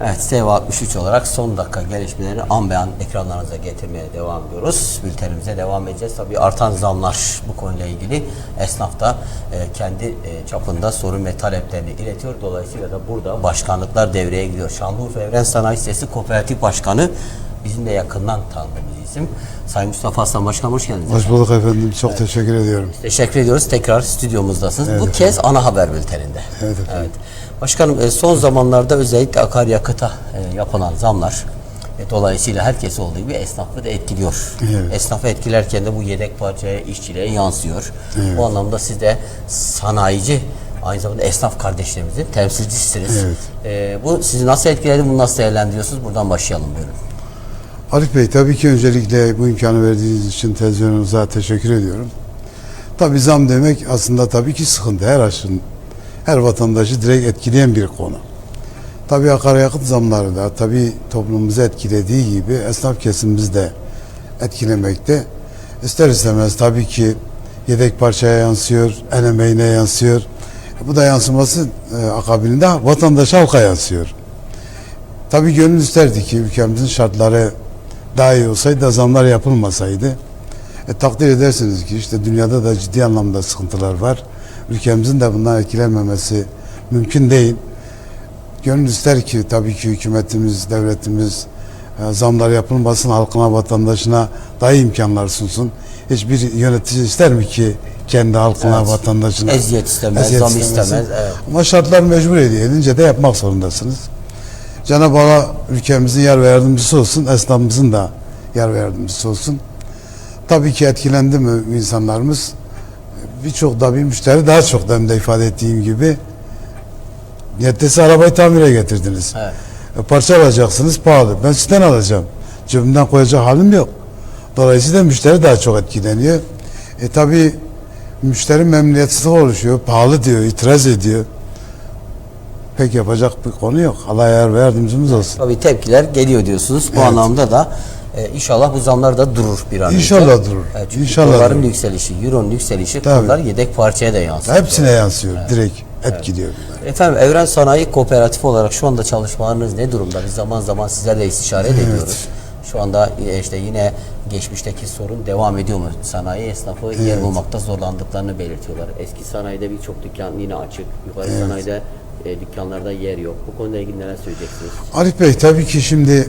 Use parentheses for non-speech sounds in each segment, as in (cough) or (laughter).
Evet, Seva 63 olarak son dakika gelişmeleri an be an ekranlarınıza getirmeye devam ediyoruz. Bültenimize devam edeceğiz. Tabii artan zamlar bu konuyla ilgili esnaf da e, kendi e, çapında sorun ve taleplerini iletiyor. Dolayısıyla da burada başkanlıklar devreye gidiyor. Şanlıurfa Evren Sanayi Sitesi Kooperatif Başkanı bizim de yakından tanıdığımız isim. Sayın Mustafa Aslan Başkan hoş geldiniz. Hoş bulduk efendim. Çok teşekkür ediyorum. Teşekkür ediyoruz. Tekrar stüdyomuzdasınız. Bu kez ana haber bülteninde. Evet efendim. Başkanım e, son zamanlarda özellikle akaryakıta e, yapılan zamlar e, dolayısıyla herkes olduğu gibi esnafı da etkiliyor. Evet. Esnafı etkilerken de bu yedek parçaya, işçiliğe yansıyor. Bu anlamda siz de sanayici aynı zamanda esnaf kardeşlerimizin temsilcisiniz. Evet. E, bu sizi nasıl etkiledi, bunu nasıl değerlendiriyorsunuz? Buradan başlayalım buyurun. Arif Bey tabii ki öncelikle bu imkanı verdiğiniz için televizyonunuza teşekkür ediyorum. Tabii zam demek aslında tabii ki sıkıntı. Her aşın, her vatandaşı direkt etkileyen bir konu. Tabii akaryakıt zamları da tabii toplumumuzu etkilediği gibi esnaf kesimimizi de etkilemekte. İster istemez tabii ki yedek parçaya yansıyor, el emeğine yansıyor. Bu da yansıması e, akabinde vatandaşa halka yansıyor. Tabii gönül isterdi ki ülkemizin şartları daha iyi olsaydı da zamlar yapılmasaydı. E, takdir edersiniz ki işte dünyada da ciddi anlamda sıkıntılar var. Ülkemizin de bundan etkilenmemesi mümkün değil. Gönül ister ki tabii ki hükümetimiz, devletimiz e, zamlar yapılmasın, halkına, vatandaşına daha iyi imkanlar sunsun. Hiçbir yönetici ister mi ki kendi halkına, Evet. vatandaşına Eziyet istemez, eziyet zam istemez, evet. Ama şartlar mecbur ediyor. Edince de yapmak zorundasınız. Cenab-ı Allah ülkemizin yar ve yardımcısı olsun, esnafımızın da yar ve yardımcısı olsun. Tabii ki etkilendi mi insanlarımız? Birçok da bir müşteri daha çok da de ifade ettiğim gibi niyettesi arabayı tamire getirdiniz. Evet. E, parça alacaksınız pahalı. Ben sizden alacağım. Cebimden koyacak halim yok. Dolayısıyla müşteri daha çok etkileniyor. E tabi müşteri memnuniyetsizlik oluşuyor. Pahalı diyor, itiraz ediyor. Pek yapacak bir konu yok. Allah yar ve yardımcımız olsun. Tabii tepkiler geliyor diyorsunuz. Bu Evet. anlamda da e, inşallah bu zamlar da durur bir an önce. İnşallah durur. Evet, çünkü İnşallah doların durur. yükselişi, euronun yükselişi Tabii. kurlar yedek parçaya da yansıyor. Hepsine yansıyor. Direkt etkiliyor. bunlar. Efendim Evren Sanayi Kooperatifi olarak şu anda çalışmalarınız ne durumda? Biz zaman zaman sizlerle istişare de ediyoruz. Şu anda e, işte yine geçmişteki sorun devam ediyor mu? Sanayi esnafı yer bulmakta zorlandıklarını belirtiyorlar. Eski sanayide birçok dükkan yine açık. Yukarı sanayide e, dükkanlarda yer yok. Bu konuyla ilgili neler söyleyeceksiniz? Arif Bey tabii ki şimdi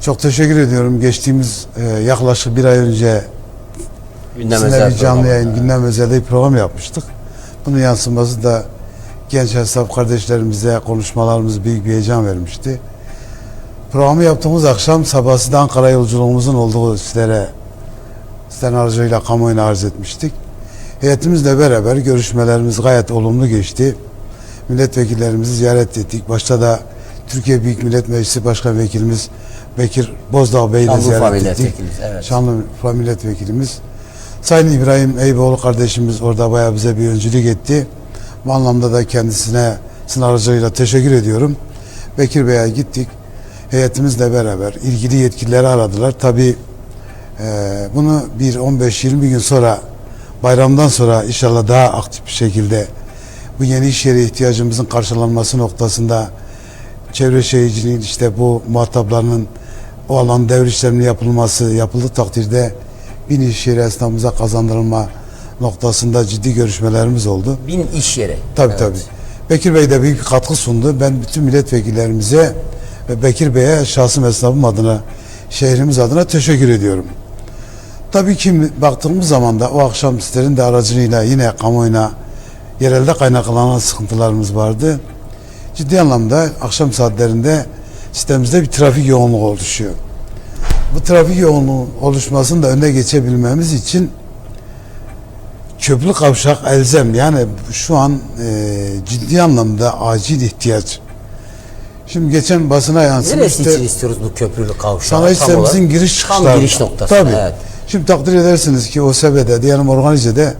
çok teşekkür ediyorum. Geçtiğimiz e, yaklaşık bir ay önce Gündem Sizinle bir canlı yayın gündem özelde bir program yapmıştık. Bunun yansıması da genç esnaf kardeşlerimize konuşmalarımız büyük bir heyecan vermişti. Programı yaptığımız akşam sabahsı da Ankara yolculuğumuzun olduğu sizlere sizlerin aracıyla kamuoyuna arz etmiştik. Heyetimizle beraber görüşmelerimiz gayet olumlu geçti. Milletvekillerimizi ziyaret ettik. Başta da Türkiye Büyük Millet Meclisi Başkan Vekilimiz Bekir Bozdağ Bey'i de ziyaret ettik. evet. Şanlıurfa Milletvekilimiz. Sayın İbrahim Eyüboğlu kardeşimiz orada bayağı bize bir öncülük etti. Bu anlamda da kendisine sizin aracılığıyla teşekkür ediyorum. Bekir Bey'e gittik. Heyetimizle beraber ilgili yetkilileri aradılar. Tabii e, bunu bir 15-20 gün sonra bayramdan sonra inşallah daha aktif bir şekilde bu yeni iş yeri ihtiyacımızın karşılanması noktasında çevre şehirciliğin işte bu muhataplarının o alan devir işleminin yapılması yapıldığı takdirde bin iş yeri esnafımıza kazandırılma noktasında ciddi görüşmelerimiz oldu. Bin iş yeri. Tabii Evet. tabii. Bekir Bey de büyük bir katkı sundu. Ben bütün milletvekillerimize ve Bekir Bey'e şahsım esnafım adına, şehrimiz adına teşekkür ediyorum. Tabii ki baktığımız zaman da o akşam sizlerin de aracılığıyla yine kamuoyuna yerelde kaynaklanan sıkıntılarımız vardı. Ciddi anlamda akşam saatlerinde sitemizde bir trafik yoğunluğu oluşuyor. Bu trafik yoğunluğu oluşmasını da önüne geçebilmemiz için köprü kavşak elzem yani şu an e, ciddi anlamda acil ihtiyaç. Şimdi geçen basına Neresi yansımıştı. için istiyoruz bu köprülü kavşağı? Sanayi olarak- giriş çıkışları. Tam giriş noktası. Tabii. Evet. Şimdi takdir edersiniz ki OSB'de diyelim organizede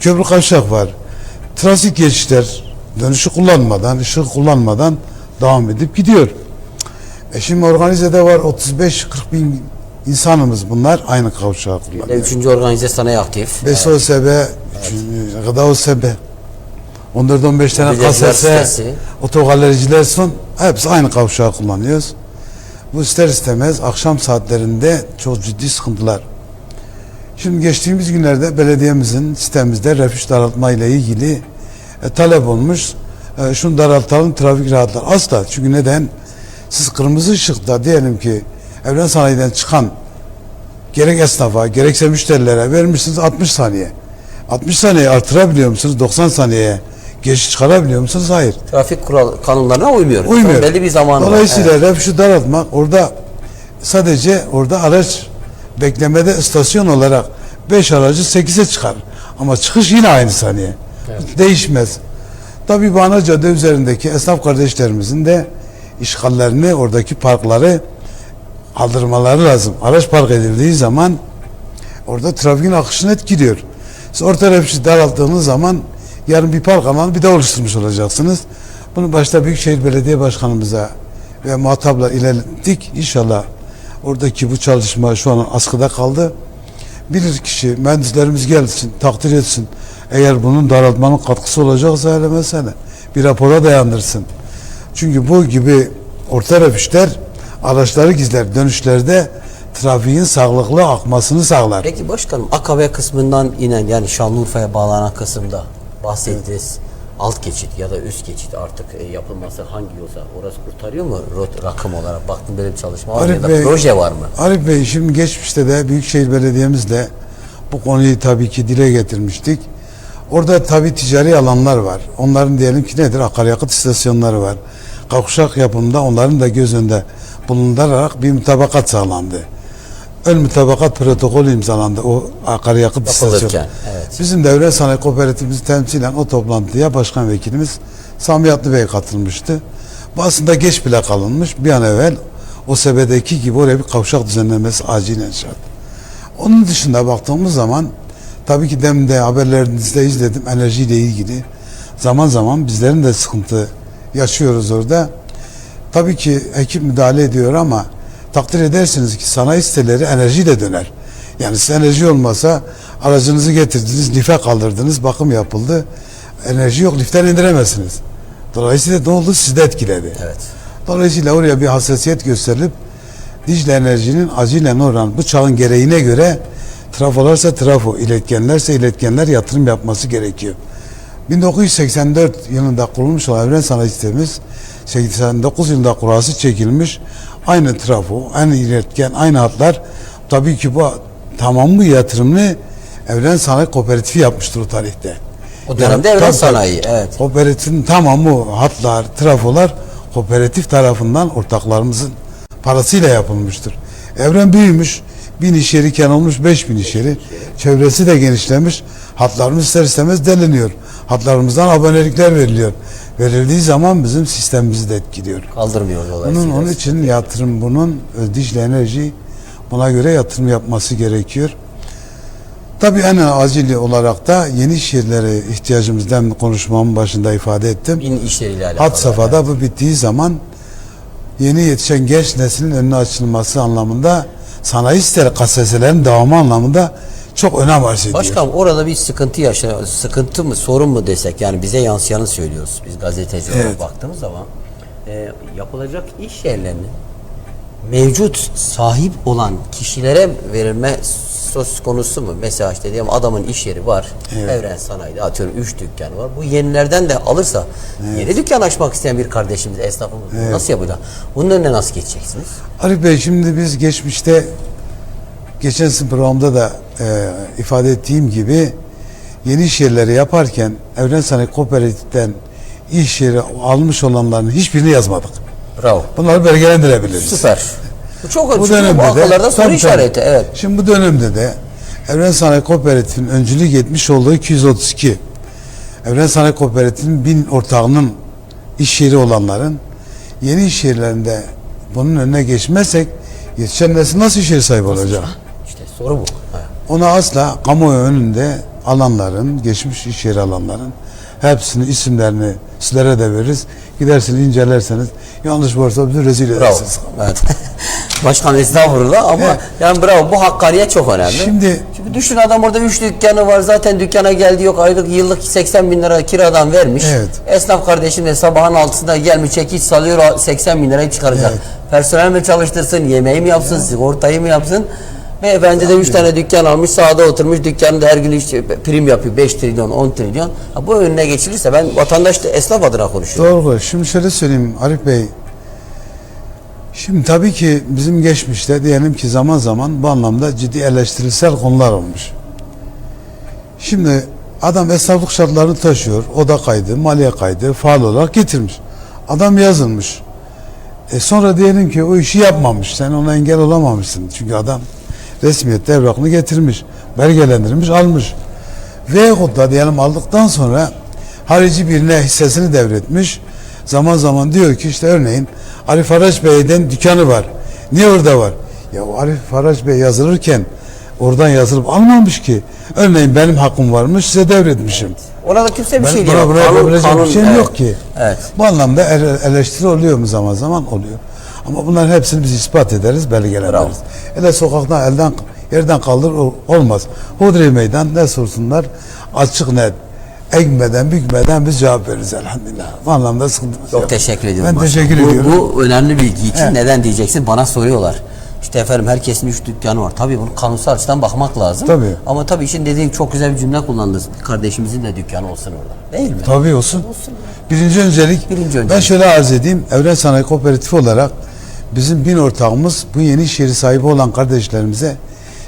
köprü kavşak var. Trafik geçişler dönüşü kullanmadan, ışık kullanmadan devam edip gidiyor. E şimdi organizede var 35-40 bin insanımız bunlar aynı kavşağı kullanıyor. Üçüncü organize sanayi aktif. Beş OSB, gıda OSB. 14-15 tane KSS, otogalericiler son hepsi aynı kavşağı kullanıyoruz. Bu ister istemez akşam saatlerinde çok ciddi sıkıntılar. Şimdi geçtiğimiz günlerde belediyemizin sitemizde refüj daraltma ile ilgili e, talep olmuş. E, şunu daraltalım trafik rahatlar. Asla. Çünkü neden? Siz kırmızı ışıkta diyelim ki evren sanayiden çıkan gerek esnafa gerekse müşterilere vermişsiniz 60 saniye. 60 saniye artırabiliyor musunuz? 90 saniyeye geçiş çıkarabiliyor musunuz? Hayır. Trafik kural kanunlarına uymuyoruz. Uymuyor. Belli bir zaman var. Dolayısıyla Evet. refüjü daraltmak orada sadece orada araç beklemede istasyon olarak 5 aracı 8'e çıkar. Ama çıkış yine aynı saniye. Değişmez. Tabii bu ana cadde üzerindeki esnaf kardeşlerimizin de işgallerini, oradaki parkları kaldırmaları lazım. Araç park edildiği zaman orada trafiğin akışını etkiliyor. Siz orta refüjü daralttığınız zaman yarın bir park alanı bir de oluşturmuş olacaksınız. Bunu başta Büyükşehir Belediye Başkanımıza ve muhatapla ilettik. İnşallah oradaki bu çalışma şu an askıda kaldı. Bilir kişi, mühendislerimiz gelsin, takdir etsin. Eğer bunun daraltmanın katkısı olacaksa hele mesele. Bir rapora dayandırsın. Çünkü bu gibi orta refüjler araçları gizler. Dönüşlerde trafiğin sağlıklı akmasını sağlar. Peki başkanım AKB kısmından inen yani Şanlıurfa'ya bağlanan kısımda bahsettiğiniz alt geçit ya da üst geçit artık e, yapılması hangi yolsa orası kurtarıyor mu rot rakım olarak? Baktım böyle bir çalışma var ya da Bey- proje var mı? Arif Bey şimdi geçmişte de Büyükşehir Belediye'mizle bu konuyu tabii ki dile getirmiştik. Orada tabii ticari alanlar var. Onların diyelim ki nedir? Akaryakıt istasyonları var. Kavşak yapımında onların da göz önünde bulundurarak bir mutabakat sağlandı. Ön mutabakat protokolü imzalandı o akaryakıt istasyonu. Evet. Bizim Devlet Sanayi Kooperatifimizi temsilen o toplantıya başkan vekilimiz Sami Yatlı Bey katılmıştı. Bu aslında geç bile kalınmış. Bir an evvel o sebedeki gibi oraya bir kavşak düzenlemesi acilen şart. Onun dışında baktığımız zaman tabii ki demin de haberlerinizde izledim enerjiyle ilgili. Zaman zaman bizlerin de sıkıntı yaşıyoruz orada. Tabii ki ekip müdahale ediyor ama takdir edersiniz ki sanayi siteleri enerjiyle döner. Yani siz enerji olmasa aracınızı getirdiniz, life kaldırdınız, bakım yapıldı. Enerji yok, liften indiremezsiniz. Dolayısıyla ne oldu? Sizi de etkiledi. Evet. Dolayısıyla oraya bir hassasiyet gösterilip Dicle Enerji'nin acilen oran bu çağın gereğine göre trafolarsa trafo, iletkenlerse iletkenler yatırım yapması gerekiyor. 1984 yılında kurulmuş olan Evren Sanayi Sistemimiz 89 yılında kurası çekilmiş. Aynı trafo, aynı iletken, aynı hatlar. Tabii ki bu tamam bu yatırımını Evren Sanayi Kooperatifi yapmıştır o tarihte. O dönemde Yani Evren Sanayi, evet. Kooperatifin tamamı hatlar, trafolar kooperatif tarafından ortaklarımızın parasıyla yapılmıştır. Evren büyümüş. Bin iş yeri olmuş beş bin iş yeri. Çevresi de genişlemiş. Hatlarımız ister istemez deliniyor. Hatlarımızdan abonelikler veriliyor. Verildiği zaman bizim sistemimizi de etkiliyor. Kaldırmıyor dolayısıyla. onun için yatırım bunun Dicle Enerji buna göre yatırım yapması gerekiyor. Tabii en acil olarak da yeni iş yerleri ihtiyacımızdan konuşmamın başında ifade ettim. Bin işleriyle alakalı. Had safhada bu bittiği zaman yeni yetişen genç neslin önüne açılması anlamında sanayi siteleri KSS'lerin devamı anlamında çok önem arz ediyor. Başkanım orada bir sıkıntı yaşa sıkıntı mı sorun mu desek yani bize yansıyanı söylüyoruz biz gazeteci olarak Evet. baktığımız zaman e, yapılacak iş yerlerinin mevcut sahip olan kişilere verilme söz konusu mu? Mesela işte diyelim adamın iş yeri var. Evet. Evren Sanayi'de atıyorum 3 dükkanı var. Bu yenilerden de alırsa yeni dükkan açmak isteyen bir kardeşimiz, esnafımız nasıl yapacak? Bunun önüne nasıl geçeceksiniz? Arif Bey şimdi biz geçmişte geçen programda da e, ifade ettiğim gibi yeni iş yerleri yaparken Evren Sanayi Kooperatif'ten iş yeri almış olanların hiçbirini yazmadık. Bravo. Bunları belgelendirebiliriz. Süper. Bu çok Bu önemli. Bu dönemde de soru işareti. Evet. Şimdi bu dönemde de Evren Sanayi Kooperatif'in öncülük etmiş olduğu 232 Evren Sanayi Kooperatif'in bin ortağının iş yeri olanların yeni iş yerlerinde bunun önüne geçmezsek yetişen nesil nasıl iş yeri sahibi olacak? İşte soru bu. Ona asla kamuoyu önünde alanların, geçmiş iş yeri alanların hepsini isimlerini sizlere de veririz. Gidersiniz incelerseniz yanlış varsa bizi rezil Bravo. edersiniz. Evet. (laughs) Başkan estağfurullah ama Evet. yani bravo bu hakkaniyet çok önemli. Şimdi- Çünkü Düşün adam orada 3 dükkanı var zaten dükkana geldi yok aylık yıllık 80 bin lira kiradan vermiş. Evet. Esnaf kardeşim de sabahın altısında gelmiş çekiç salıyor 80 bin lirayı çıkaracak. Evet. Personel mi çalıştırsın, yemeği mi yapsın, sigortayı mı yapsın? Beyefendi de 3 tane dükkan almış sağda oturmuş dükkanında her gün işte prim yapıyor 5 trilyon 10 trilyon. Ha, bu önüne geçilirse ben vatandaş da esnaf adına konuşuyorum. Doğru. Şimdi şöyle söyleyeyim Arif Bey. Şimdi tabii ki bizim geçmişte diyelim ki zaman zaman bu anlamda ciddi eleştirisel konular olmuş. Şimdi adam esnaflık şartlarını taşıyor. Oda kaydı, maliye kaydı faal olarak getirmiş. Adam yazılmış. E sonra diyelim ki o işi yapmamış. Sen ona engel olamamışsın. Çünkü adam resmiyette evrakını getirmiş. Belgelendirmiş, almış. Veyahut da diyelim aldıktan sonra harici birine hissesini devretmiş. Zaman zaman diyor ki işte örneğin Arif Faraç Bey'den dükkanı var. Niye orada var? Ya o Arif Faraç Bey yazılırken oradan yazılıp almamış ki. Örneğin benim hakkım varmış size devretmişim. Ona da kimse bir Ben şey buna, diyemez. buna Kanun- bir şeyim evet. yok ki. Evet. Bu anlamda ele- eleştiri oluyor mu zaman zaman oluyor. Ama bunların hepsini biz ispat ederiz, Bravo. belgeleniriz. Hele sokaktan elden yerden kaldır ol- olmaz. Hudri meydan ne sorsunlar açık net. Ekmeden bükmeden biz cevap veririz elhamdülillah. Bu anlamda sıkıntımız Çok yok. teşekkür ediyorum. Ben teşekkür bu, ediyorum. Bu önemli bilgi için Evet. neden diyeceksin? Bana soruyorlar. İşte efendim herkesin üç dükkanı var. Tabii bunu kanunsal açıdan bakmak lazım. Tabii. Ama tabii işin dediğin çok güzel bir cümle kullandınız. Kardeşimizin de dükkanı olsun orada. Değil mi? Tabii olsun. Birinci öncelik, Birinci ben öncelik. şöyle arz edeyim. Evren Sanayi Kooperatifi olarak bizim bin ortağımız bu yeni iş yeri sahibi olan kardeşlerimize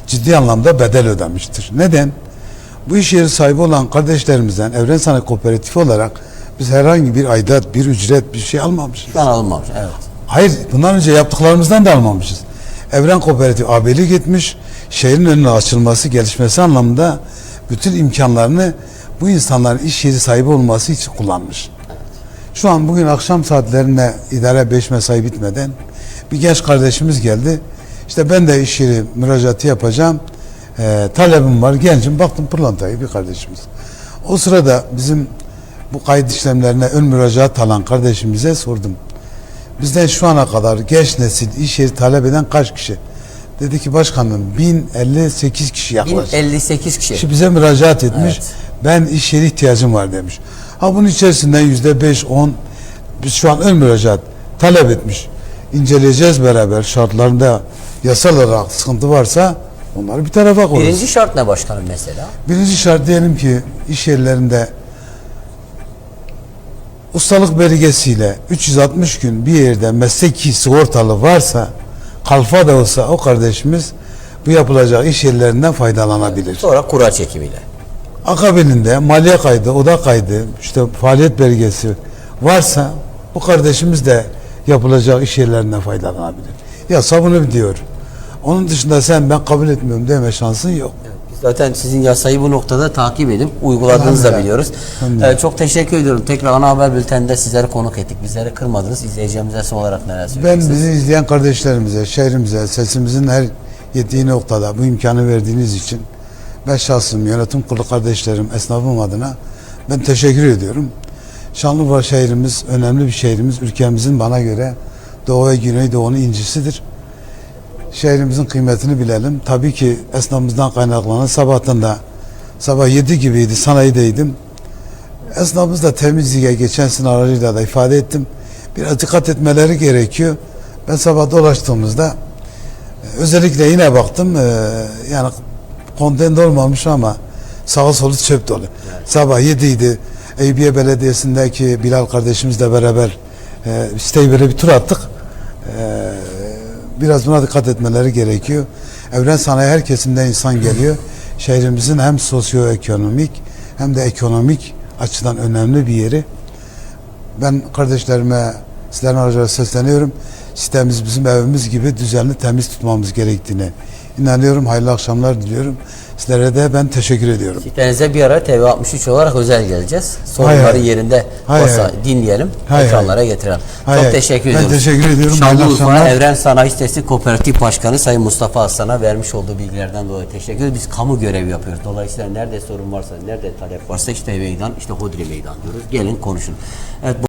ciddi anlamda bedel ödemiştir. Neden? Bu iş yeri sahibi olan kardeşlerimizden Evren Sanayi Kooperatifi olarak biz herhangi bir aidat, bir ücret, bir şey almamışız. Ben alınmamış. Evet. Hayır, bundan önce yaptıklarımızdan da almamışız. Evren Kooperatif abilik etmiş, şehrin önüne açılması, gelişmesi anlamında bütün imkanlarını bu insanların iş yeri sahibi olması için kullanmış. Şu an bugün akşam saatlerinde idare 5 mesai bitmeden bir genç kardeşimiz geldi. İşte ben de iş yeri müracaatı yapacağım. Ee, talebim var, gencim. Baktım pırlantayı bir kardeşimiz. O sırada bizim bu kayıt işlemlerine ön müracaat alan kardeşimize sordum. Bizden şu ana kadar genç nesil iş yeri talep eden kaç kişi? Dedi ki başkanım 1058 kişi yaklaşık. 1058 kişi. Kişi bize müracaat etmiş. Evet. Ben iş yeri ihtiyacım var demiş. Ha bunun içerisinden yüzde beş, on biz şu an ön müracaat talep etmiş. İnceleyeceğiz beraber şartlarında yasal olarak sıkıntı varsa onları bir tarafa koyarız. Birinci şart ne başkanım mesela? Birinci şart diyelim ki iş yerlerinde ustalık belgesiyle 360 gün bir yerde mesleki sigortalı varsa kalfa da olsa o kardeşimiz bu yapılacak iş yerlerinden faydalanabilir. Sonra kura çekimiyle. Akabininde maliye kaydı, oda kaydı, işte faaliyet belgesi varsa bu kardeşimiz de yapılacak iş yerlerinden faydalanabilir. Ya sabunu diyor. Onun dışında sen ben kabul etmiyorum deme şansın yok. Zaten sizin yasayı bu noktada takip edip uyguladığınızı da biliyoruz. Ee, çok teşekkür ediyorum. Tekrar ana haber bülteninde sizleri konuk ettik. Bizleri kırmadınız. İzleyeceğimize son olarak neler Ben söyleyeceksiniz? bizi izleyen kardeşlerimize, şehrimize, sesimizin her yettiği noktada bu imkanı verdiğiniz için ben şahsım, yönetim kurulu kardeşlerim, esnafım adına ben teşekkür ediyorum. Şanlıurfa şehrimiz önemli bir şehrimiz. Ülkemizin bana göre Doğu ve Güneydoğu'nun incisidir. Şehrimizin kıymetini bilelim. Tabii ki esnafımızdan kaynaklanan sabahtan da sabah 7 gibiydi sanayideydim. Esnafımız da temizliğe geçen sene aracıyla da ifade ettim. Biraz dikkat etmeleri gerekiyor. Ben sabah dolaştığımızda e, özellikle yine baktım e, yani konteyner olmamış ama sağa solu çöp dolu. Sabah 7 idi. Eyüpiye Belediyesi'ndeki Bilal kardeşimizle beraber e, siteyi böyle bir tur attık. E, biraz buna dikkat etmeleri gerekiyor. Evren sanayi her kesimden insan geliyor. Şehrimizin hem sosyoekonomik hem de ekonomik açıdan önemli bir yeri. Ben kardeşlerime sizlerin aracılığıyla sesleniyorum. Sitemiz bizim evimiz gibi düzenli temiz tutmamız gerektiğine inanıyorum. Hayırlı akşamlar diliyorum. Sizlere de ben teşekkür ediyorum. Sitenize bir ara TV63 olarak özel geleceğiz. Soruları hay. yerinde Hay olsa hay. dinleyelim, Hay ekranlara getirelim. Hay Çok teşekkür Ben ediyoruz. teşekkür ediyorum. Şanlıurfa. Evren Sanayi Sitesi Kooperatif Başkanı Sayın Mustafa Aslan'a vermiş olduğu bilgilerden dolayı teşekkür ediyoruz. Biz kamu görevi yapıyoruz. Dolayısıyla nerede sorun varsa, nerede talep varsa işte meydan, işte hodri meydan diyoruz. Gelin konuşun. Evet,